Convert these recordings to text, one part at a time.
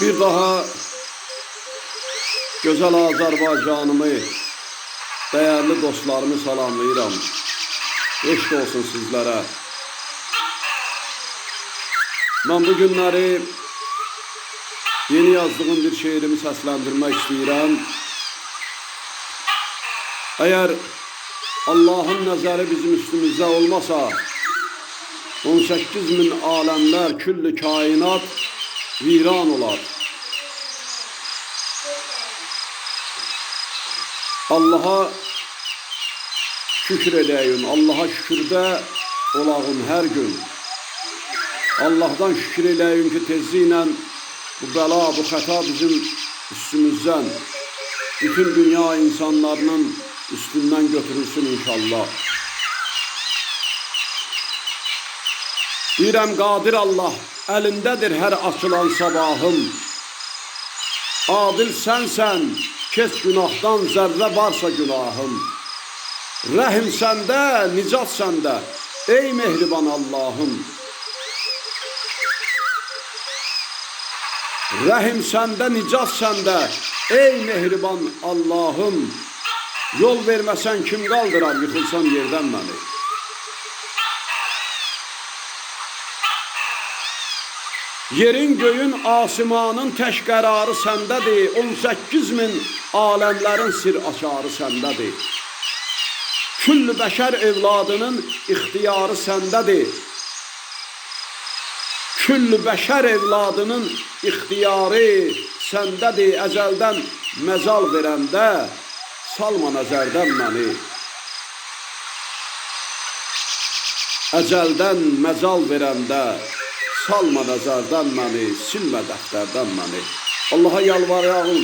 Bir daha gözəl Azərbaycanımı, dəyərli dostlarımı salamlayıram. Eşq olsun sizlərə. Mən bu günləri yeni yazdığım bir şeirimi səsləndirmək istəyirəm. Əgər Allahın nəzəri bizim üstümüzdə olmasa, 18 min aləmlər, küllü kainat viran olar. Allaha şükür eləyin, Allaha şükürdə olağın hər gün. Allah'tan şükür eləyin ki, tezliklə bu bəla, bu xəta bizim üstümüzdən, bütün dünya insanlarının üstündən götürülsün inşallah. Deyirəm qadir Allah, əlindədir hər açılan sabahım. Adil sənsən, kes günahdan zərrə varsa günahım. Rəhim səndə, nicat səndə, ey mehriban Allahım. Rəhim səndə, nicat səndə, ey mehriban Allahım. Yol verməsən kim qaldırar yıxılsam yerdən məni? Yerin göyün asimanın təş qərarı səndədir. 18 min aləmlərin sir açarı səndədir. Küllü bəşər evladının ixtiyarı səndədir. Küllü bəşər evladının ixtiyarı səndədir. Əzəldən məzal verəndə salma nəzərdən məni. Əcəldən məcal verəndə salma nəzərdən məni, silmə dəftərdən məni. Allaha yalvarağım,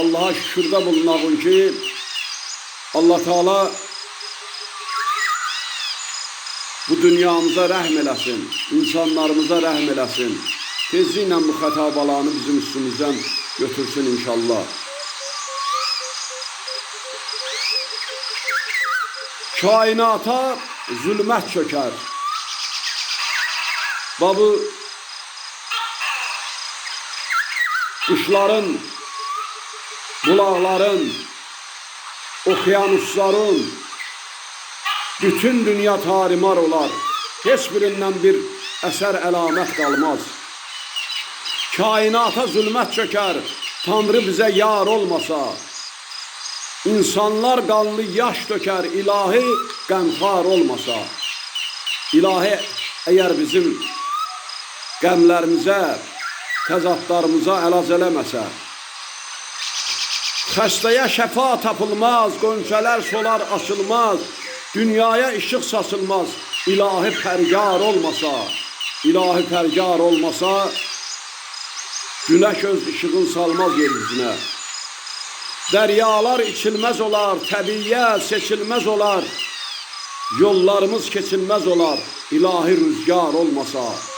Allaha şükürdə bulunağım ki, Allah Teala bu dünyamıza rəhm eləsin, insanlarımıza rəhm eləsin. Tezliklə bu xətabalarını bizim üstümüzdən götürsün inşallah. Kainata zülmət çökər. Babı quşların, bulaqların, okyanusların, bütün dünya tarimar olar. Heç bir əsər əlamət qalmaz. Kainata zülmət çökər, Tanrı bizə yar olmasa. İnsanlar qanlı yaş dökər, ilahi qəmxar olmasa. İlahi əgər bizim qəmlərimizə, təzadlarımıza əlac eləməsə, xəstəyə şəfa tapılmaz, qönçələr solar açılmaz, dünyaya işıq saçılmaz, ilahi pərgar olmasa, ilahi pərgar olmasa, günəş öz işığını salmaz yeryüzünə. Dəryalar içilməz olar, təbiyyət seçilməz olar, yollarımız keçilməz olar, ilahi rüzgar olmasa.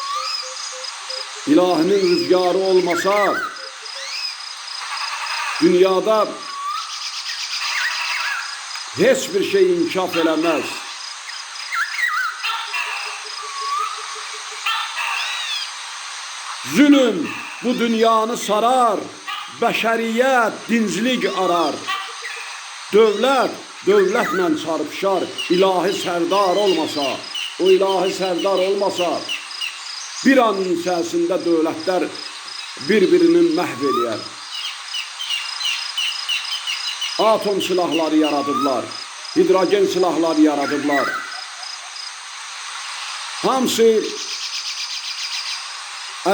İlahinin rüzgarı olmasa, dünyada heç bir şey inkişaf eləməz. Zulüm bu dünyanı sarar, bəşəriyyət dinclik arar. Dövlət dövlətlə çarpışar, ilahi sərdar olmasa, o ilahi sərdar olmasa, bir anın içərisində dövlətlər bir-birini məhv eləyər. Atom silahları yaradıblar, hidrogen silahları yaradıblar. Hamısı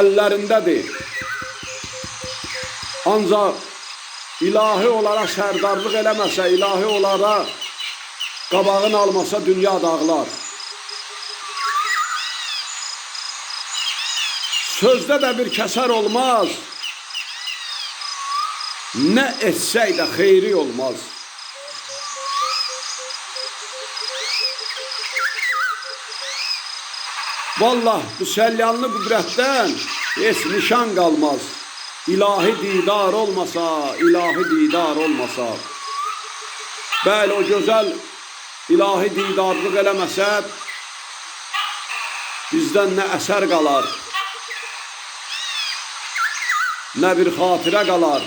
əllərindədir. Ancaq ilahi olaraq sərdarlıq eləməsə, ilahi olaraq qabağını almasa dünya dağlar. Sözdə də bir kəsər olmaz. Nə etsək də xeyri olmaz. Vallah bu səlyanlı qüdrətdən heç nişan qalmaz. İlahi didar olmasa, ilahi didar olmasa. Bəli, o gözəl ilahi didarlıq eləməsə, bizdən nə əsər qalar? Nə bir xatirə qalar,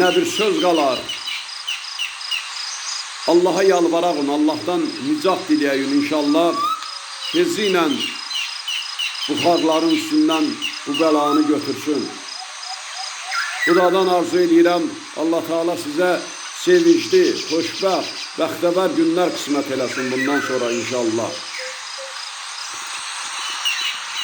nə bir söz qalar. Allaha yalvarağın, Allahdan nicat diləyəyin inşallah. Tezliklə bu xalqların üstündən bu bəlanı götürsün. Buradan arzu edirəm, Allah Teala sizə sevincli, xoşbəxt, bəxtəvər günlər qismət eləsin bundan sonra inşallah.